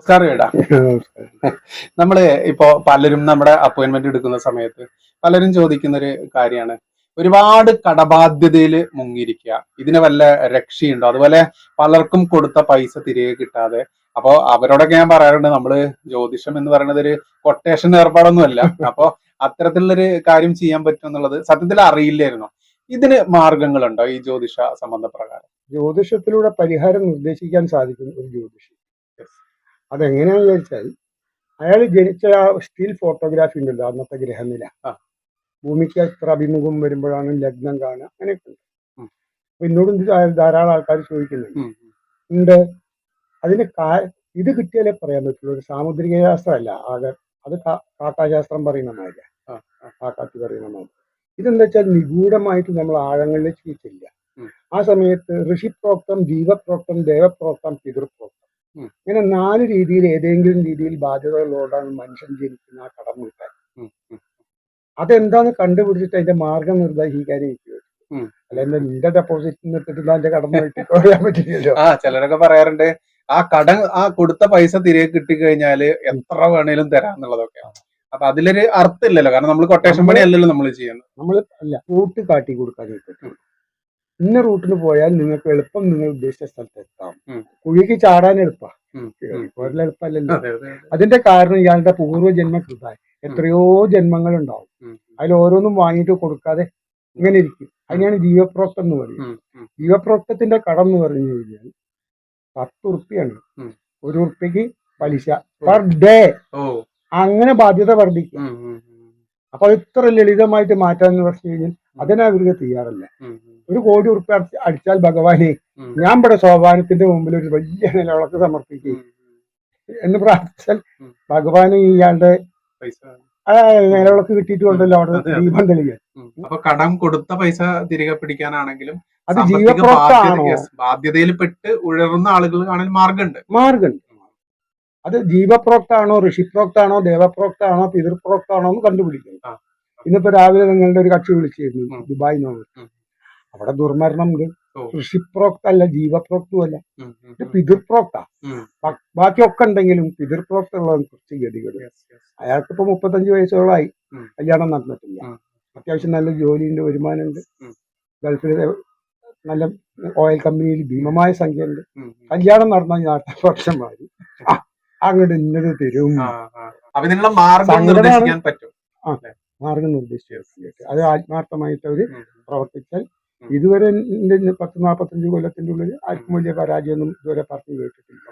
നമസ്കാരം ഏടാ നമ്മൾ ഇപ്പോ പലരും നമ്മുടെ അപ്പോയിന്റ്മെന്റ് എടുക്കുന്ന സമയത്ത് പലരും ചോദിക്കുന്ന ഒരു കാര്യമാണ്. ഒരുപാട് കടബാധ്യതയിൽ മുങ്ങിയിരിക്കുക. ഇതിന് വല്ല രക്ഷയുണ്ടോ? അതുപോലെ പലർക്കും കൊടുത്ത പൈസ തിരികെ കിട്ടാതെ. അപ്പോ അവരോടൊക്കെ ഞാൻ പറയാറുണ്ട് നമ്മൾ ജ്യോതിഷം എന്ന് പറയുന്നത് ഒരു കൊട്ടേഷൻ ഏർപ്പാടൊന്നുമല്ല. അപ്പോ അത്തരത്തിലുള്ളൊരു കാര്യം ചെയ്യാൻ പറ്റും എന്നുള്ളത് സത്യത്തിൽ അറിയില്ലായിരുന്നു. ഇതിന് മാർഗങ്ങളുണ്ടോ ഈ ജ്യോതിഷ സംബന്ധ പ്രകാരം ജ്യോതിഷത്തിലൂടെ പരിഹാരം നിർദ്ദേശിക്കാൻ സാധിക്കും ഒരു ജ്യോതിഷി. അതെങ്ങനെയാന്ന് വെച്ചാൽ അയാൾ ജനിച്ച ആ സ്റ്റിൽ ഫോട്ടോഗ്രാഫി ഉണ്ടല്ലോ അന്നത്തെ ഗ്രഹനില. ഭൂമിക്ക് എത്ര അഭിമുഖം വരുമ്പോഴാണ് ലഗ്നം കാണുക അങ്ങനെയൊക്കെ ഉണ്ട്. അപ്പൊ എന്നോടും ധാരാളം ആൾക്കാർ ചോദിക്കുന്നുണ്ട്. ഉണ്ട് അതിന് കാ ഇത് കിട്ടിയാലേ പറയാൻ പറ്റുള്ളൂ ഒരു സാമുദ്രിക ശാസ്ത്രമല്ല ആകെ അത് കാക്കാശാസ്ത്രം പറയുന്ന മാതിരി. കാക്കാത്തി പറയുന്ന മാതിരി ഇതെന്താ വെച്ചാൽ നിഗൂഢമായിട്ട് നമ്മൾ ആഴങ്ങളിൽ ചെല്ലുക ആ സമയത്ത് ഋഷിപ്രോക്തം ജീവപ്രോക്തം ദേവപ്രോക്തം പിതൃപ്രോക്തം. ഇങ്ങനെ നാല് രീതിയിൽ ഏതെങ്കിലും രീതിയിൽ ബാധ്യതകളോടാണ് മനുഷ്യൻ ജനിക്കുന്ന ആ കടം വീട്ടാൻ. അതെന്താന്ന് കണ്ടുപിടിച്ചിട്ട് അതിന്റെ മാർഗം നിർദ്ദേശിക്കാനേ എനിക്ക് അല്ലെങ്കിൽ അല്ലാതെ നിന്റെ ഡെപ്പോസിറ്റ് നിർത്തിട്ട് അതിന്റെ കടം വീട്ടിൽ പറയാൻ പറ്റില്ലല്ലോ. ആ ചിലരൊക്കെ പറയാറുണ്ട് ആ കടം ആ കൊടുത്ത പൈസ തിരികെ കിട്ടിക്കഴിഞ്ഞാൽ എത്ര വേണേലും തരാം എന്നുള്ളതൊക്കെ അപ്പൊ അതിലൊരു അർത്ഥമില്ലല്ലോ കാരണം നമ്മൾ കൊട്ടേഷൻ പണി അല്ലല്ലോ നമ്മൾ ചെയ്യുന്നത്. നമ്മൾ അല്ല റൂട്ട് കാട്ടി കൊടുക്കാനേ ഇന്ന റൂട്ടിന് പോയാൽ നിങ്ങൾക്ക് എളുപ്പം നിങ്ങൾ ഉദ്ദേശിച്ച സ്ഥലത്ത്. കുഴിക്ക് ചാടാൻ എളുപ്പമല്ലല്ലോ അതെ, അതെ. അതിന്റെ കാരണം ഇയാളുടെ പൂർവജന്മ കൃതായി എത്രയോ ജന്മങ്ങൾ ഉണ്ടാവും. അതിൽ ഓരോന്നും വാങ്ങിയിട്ട് കൊടുക്കാതെ ഇങ്ങനെ ഇരിക്കും. അതിനാണ് ജീവപ്രോക്തം എന്ന് പറയുന്നത്. ജീവപ്രോക്തത്തിന്റെ കടം എന്ന് പറഞ്ഞു കഴിഞ്ഞാൽ പത്ത് ഉറുപ്പിയാണ് ഒരു ഉറുപ്പിക്ക് പലിശ പെർ ഡേ. അങ്ങനെ ബാധ്യത വർദ്ധിക്കും. അപ്പൊ ഇത്ര ലളിതമായിട്ട് മാറ്റാന്ന് പറഞ്ഞു കഴിഞ്ഞാൽ അതിനെ അവർക്ക് തയ്യാറല്ല. ഒരു കോടി ഉറുപ്പ് അടിച്ചാൽ ഭഗവാനെ ഞാൻ ഇവിടെ സോപാനത്തിന്റെ മുമ്പിൽ ഒരു വലിയ നിലവിളക്ക് സമർപ്പിക്കും. എന്ന് പ്രാർത്ഥിച്ചാൽ. ഭഗവാന് ഇയാളുടെ നിലവിളക്ക് കിട്ടിയിട്ടുണ്ടല്ലോ അവിടെ. ദീപം തെളിയാൻ അപ്പൊ കടം കൊടുത്ത പൈസ തിരികെ പിടിക്കാനാണെങ്കിലും അത് ബാധ്യത- ബാധ്യതയിൽ പെട്ട് ഉഴറുന്ന ആളുകൾ കാണാൻ മാർഗമുണ്ട്. മാർഗം അത് ജീവപ്രോക്താണോ ഋഷിപ്രോക്താണോ ദേവപ്രോക്താണോ പിതൃപ്രോക്താണോ എന്ന് കണ്ടുപിടിക്കണം. ഇന്നിപ്പോ രാവിലെ നിങ്ങളുടെ ഒരു കക്ഷി വിളിച്ചിരുന്നു ദുബായി നോവ് അവിടെ ദുർമരണം ഉണ്ട് ഋഷിപ്രോക്തല്ല ഋഷിപ്രോക്ത അല്ല ജീവപ്രോക്തും അല്ല പിതൃപ്രോക്ത. ബാക്കിയൊക്കെ ഉണ്ടെങ്കിലും പിതൃപ്രോക്തമുള്ള കുറച്ച് ഗതികൾ. അയാൾക്ക് ഇപ്പൊ മുപ്പത്തഞ്ച് വയസ്സോളായി കല്യാണം നടന്നിട്ടില്ല. അത്യാവശ്യം നല്ല ജോലിയുണ്ട് വരുമാനമുണ്ട്. ഗൾഫിലെ നല്ല ഓയിൽ കമ്പനിയിൽ ഭീമമായ സംഖ്യ ഉണ്ട് ഉം, ഉം. കല്യാണം നടന്ന നാട്ടപ്പക്ഷന്മാര് അങ്ങോട്ട് ഇന്നത് തരും. അപ്പൊ മാർഗം നിർദ്ദേശിക്കാൻ പറ്റും. മാർഗം നിർദ്ദേശിച്ചു അത് ആത്മാർത്ഥമായിട്ട് അവർ ഉം. പ്രവർത്തിച്ചാൽ ഇതുവരെ പത്ത് നാൽപ്പത്തഞ്ച് കൊല്ലത്തിന്റെ ഉള്ളിൽ ആർക്കും വലിയ പരാജയമൊന്നും ഇതുവരെ പറഞ്ഞു കേട്ടിട്ടില്ല.